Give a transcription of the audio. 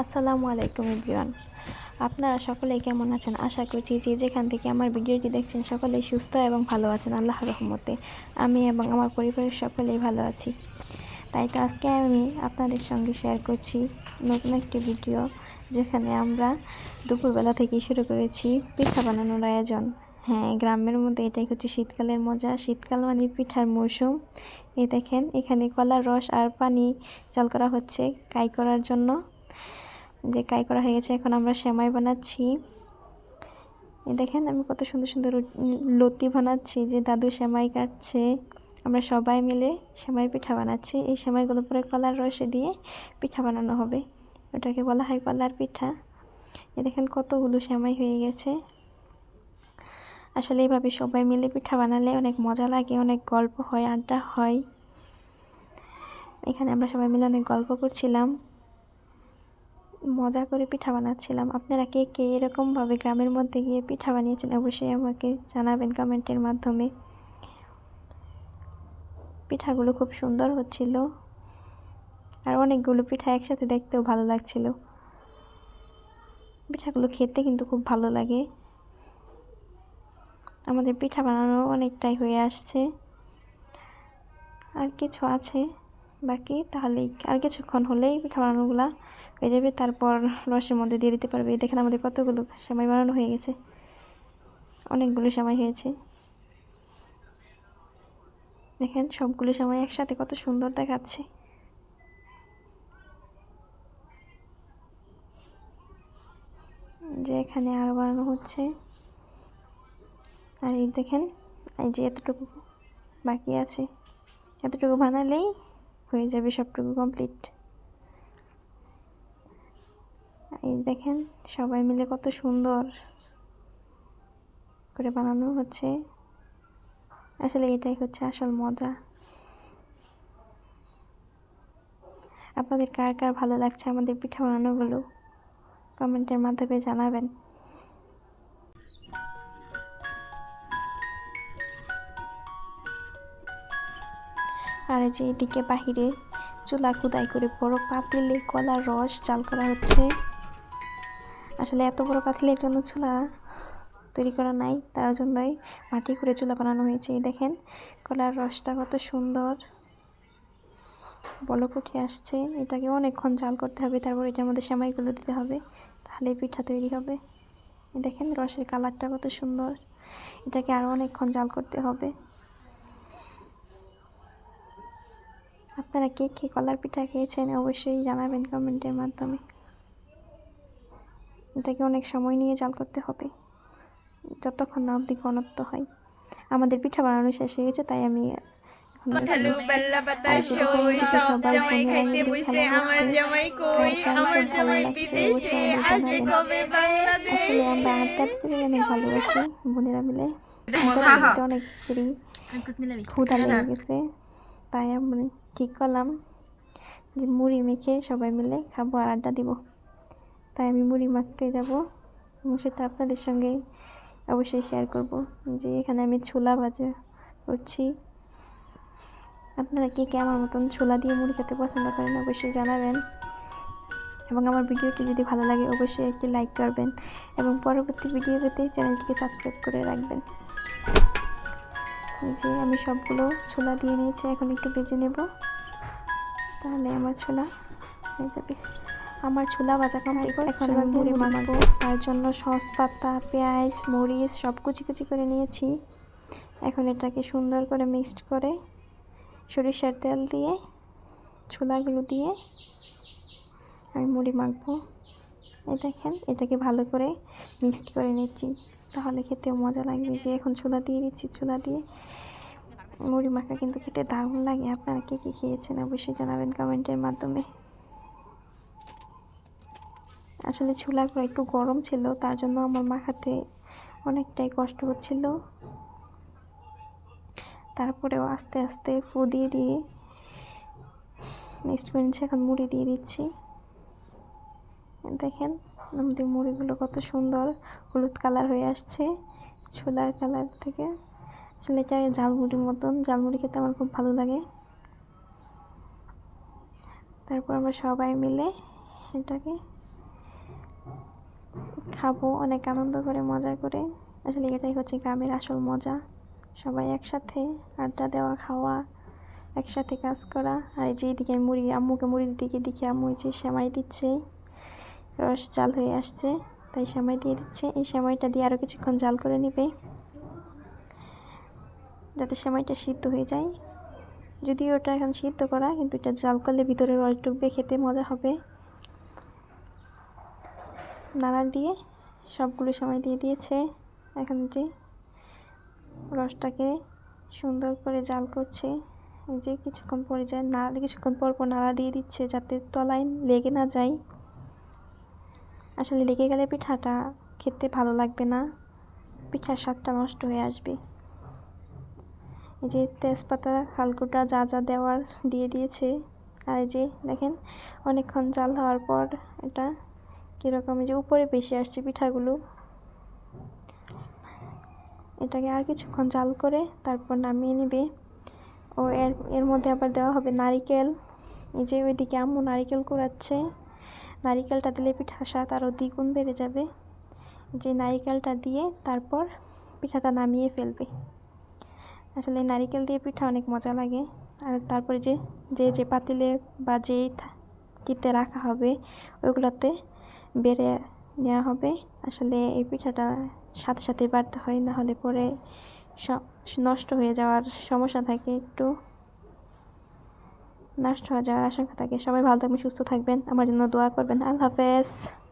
আসসালামু আলাইকুম এভরিওয়ান। আপনারা সকলেই কেমন আছেন? আশা করছি যে যেখান থেকে আমার ভিডিওটি দেখছেন সকলেই সুস্থ এবং ভালো আছেন আল্লাহ রহমতে। আমি এবং আমার পরিবারের সকলেই ভালো আছি। তাই তো আজকে আমি আপনাদের সঙ্গে শেয়ার করছি নতুন একটি ভিডিও যেখানে আমরা দুপুরবেলা থেকে শুরু করেছি পিঠা বানানোর আয়োজন। হ্যাঁ গ্রামের মধ্যে এটাই হচ্ছে শীতকালের মজা। শীতকাল মানে পিঠার মৌসুম এই দেখেন, এখানে কলার রস আর পানি চাল করা হচ্ছে। কাই করার জন্য যে কাই করা হয়ে গেছে, এখন আমরা সেমাই বানাচ্ছি। দেখেন আমি কত সুন্দর সুন্দর লতি বানাচ্ছি, যে দাদু সেমাই কাটছে। আমরা সবাই মিলে সেমাই পিঠা বানাচ্ছি। এই সেমাইগুলো পরে কলার রসে দিয়ে পিঠা বানানো হবে। ওটাকে বলা হয় কলার পিঠা। এ দেখেন কতগুলো সেমাই হয়ে গেছে। আসলে এইভাবে সবাই মিলে পিঠা বানালে অনেক মজা লাগে, অনেক গল্প হয়, আড্ডা হয়। এখানে আমরা সবাই মিলে অনেক গল্প করছিলাম। মজা করে পিঠা বানাচ্ছিলাম। আপনারা কে কে এরকমভাবে গ্রামের মধ্যে গিয়ে পিঠা বানিয়েছেন অবশ্যই আমাকে জানাবেন কমেন্টের মাধ্যমে। পিঠাগুলো খুব সুন্দর হচ্ছিল। আর অনেকগুলো পিঠা একসাথে দেখতেও ভালো লাগছিল। পিঠাগুলো খেতে কিন্তু খুব ভালো লাগে। আমাদের পিঠা বানানো অনেকটাই হয়ে আসছে। আর কিছু আছে? বাকি, তাহলেই আর কিছুক্ষণ হলেই পিঠা বানানোগুলা হয়ে যাবে। তারপর রসের মধ্যে দিয়ে দিতে পারবে। দেখেন আমাদের কতগুলো সেমাই বানানো হয়ে গেছে। অনেকগুলো সেমাই হয়েছে। দেখেন সবগুলো সময় একসাথে কত সুন্দর দেখাচ্ছে। যে এখানে আরও বানানো হচ্ছে। আর এই দেখেন, এই যে এতটুকু বাকি আছে। এতটুকু বানালেই হয়ে যাবে সবটুকু কমপ্লিট এই দেখেন, সবাই মিলে কত সুন্দর করে বানানো হচ্ছে। আসলে এটাই হচ্ছে আসল মজা। আপনাদের কার কার ভালো লাগছে আমাদের পিঠা বানানোগুলো? কমেন্টের মাধ্যমে জানাবেন। আর যে এদিকে বাহিরে চুলা কুদাই করে বড় পাতিলে কলার রস চাল করা হচ্ছে। আসলে এত বড় পাতিলের জন্য চুলা তৈরি করা নাই, তার জন্যই মাটি করে চুলা বানানো হয়েছে। এই দেখেন, কলার রসটা কত সুন্দর। বলক উঠে আসছে, এটাকে অনেকক্ষণ জাল করতে হবে, তারপর এটার মধ্যে সেমাইগুলো দিতে হবে, তাহলে পিঠা তৈরি হবে। দেখেন, রসের কালারটা কত সুন্দর। এটাকে আরও অনেকক্ষণ জাল করতে হবে। আপনারা কে কে কলার পিঠা খেয়েছেন অবশ্যই জানাবেন কমেন্টের মাধ্যমে। এটাকে অনেক সময় নিয়ে জাল করতে হবে যতক্ষণ না অবধি ঘনত্ব হয়। আমাদের পিঠা বানানো শেষ হয়ে গেছে তাই আমি কাঁঠালু বেল্লা পাতা সই সব জামাই খাইতে বসে আমার জামাই কই আমার জামাই বিদেশে আসবে কবে? বাংলাদেশ আমরা আড্ডা করে অনেক ভালোবাসি বোনেরা মিলে। অনেক ফ্রি ক্ষুধা লেগে গেছে তাই আমরা ঠিক করলাম যে মুড়ি মেখে সবাই মিলে খাব আর আড্ডা দিব। তাই আমি মুড়ি মাখতে যাব এবং সেটা আপনাদের সঙ্গে অবশ্যই শেয়ার করব। যে এখানে আমি ছোলা ভাজা করছি। আপনারা কে কে আমার মতন ছোলা দিয়ে মুড়ি খেতে পছন্দ করেন অবশ্যই জানাবেন। এবং আমার ভিডিওটি যদি ভালো লাগে অবশ্যই একটি লাইক করবেন এবং পরবর্তী ভিডিও পেতে চ্যানেলটিকে সাবস্ক্রাইব করে রাখবেন। যে আমি সবগুলো ছোলা দিয়ে নিয়েছি, এখন একটু ভেজে নেব। তাহলে আমার ছোলা হয়ে যাবে। আমার ছোলা ভাজা কমপ্লিট এখন আমি মুড়ি মাখবো। তার জন্য সস পাতা, পেঁয়াজ, মরিচ সব কুচি কুচি করে নিয়েছি। এখন এটাকে সুন্দর করে মিক্সড করে সরিষার তেল দিয়ে, ছোলাগুলো দিয়ে আমি মুড়ি মাখবো। এই দেখেন, এটাকে ভালো করে মিক্সড করে নিচ্ছি। তাহলে খেতে মজা লাগবে। যে এখন ছোলা দিয়ে দিচ্ছি ছোলা দিয়ে। মুড়ি মাখা কিন্তু খেতে দারুণ লাগে। আপনারা কে কী খেয়েছেন অবশ্যই জানাবেন কমেন্টের মাধ্যমে। আসলে ছোলাগুলো একটু গরম ছিল, তার জন্য আমার মাখাতে অনেকটাই কষ্ট হচ্ছিল। তারপরেও আস্তে আস্তে ফু দিয়ে দিয়ে মিক্সড করে এখন মুড়ি দিয়ে দিচ্ছি। দেখেন। আমাদের মুড়িগুলো কত সুন্দর হলুদ কালার হয়ে আসছে, ছোলার কালার থেকে। আসলে এটা ঝালমুড়ির মতন, ঝালমুড়ি খেতে আমার খুব ভালো লাগে। তারপর আমরা সবাই মিলে এটাকে খাব, অনেক আনন্দ করে, মজা করে। আসলে এটাই হচ্ছে গ্রামের আসল মজা। সবাই একসাথে আড্ডা দেওয়া, খাওয়া, একসাথে কাজ করা। আর এই যে এদিকে মুড়ি, আম্মুকে মুড়ির দিকে দিকে আম্মু যে সেমাই দিচ্ছে। রস জাল হয়ে আসছে, তাই সেমাই দিয়ে দিচ্ছে। এই সেমাইটা দিয়ে আরও কিছুক্ষণ জাল করে নেবে, যাতে সেমাইটা সিদ্ধ হয়ে যায়। যদিও ওটা এখন সিদ্ধ করা, কিন্তু এটা জাল করলে ভিতরে রস ডুববে খেতে মজা হবে। নাড়া দিয়ে সবগুলো সময় দিয়ে দিয়েছে। এখন যে রসটাকে সুন্দর করে জাল করছে যে কিছুক্ষণ পরে যায়, নাড়া কিছুক্ষণ পর পর নাড়া দিয়ে দিচ্ছে, যাতে তলায় লেগে না যায়। আসলে লেগে গেলে পিঠাটা খেতে ভালো লাগবে না। পিঠার স্বাদটা নষ্ট হয়ে আসবে। এই যে তেজপাতা, হালকুটা যা যা দেওয়ার দিয়ে দিয়েছে। আর এই যে দেখেন, অনেকক্ষণ জাল হওয়ার পর এটা কীরকম যে উপরে বেশি আসছে পিঠাগুলো। এটাকে আর কিছুক্ষণ জাল করে তারপর নামিয়ে নেবে। ও এর এর মধ্যে আবার দেওয়া হবে নারিকেল। এই যে ওইদিকে আম্মু নারিকেল কুড়াচ্ছে। নারিকেলটা দিলে পিঠার স্বাদ আরও দ্বিগুণ বেড়ে যাবে। যে নারিকেলটা দিয়ে তারপর পিঠাটা নামিয়ে ফেলবে। আসলে নারিকেল দিয়ে পিঠা অনেক মজা লাগে। আর তারপরে যে যে যে পাতিলে বা যেই কিতে রাখা হবে, ওইগুলোতে বেড়ে নেওয়া হবে। আসলে এই পিঠাটা সাথে সাথে বাড়তে হয় না হলে পরে স- নষ্ট হয়ে যাওয়ার সমস্যা থাকে একটু। নষ্ট হয়ে যাওয়ার আশঙ্কা থাকে। সবাই ভালো থাকবেন, সুস্থ থাকবেন। আমার জন্য দোয়া করবেন। আল্লাহ হাফেজ।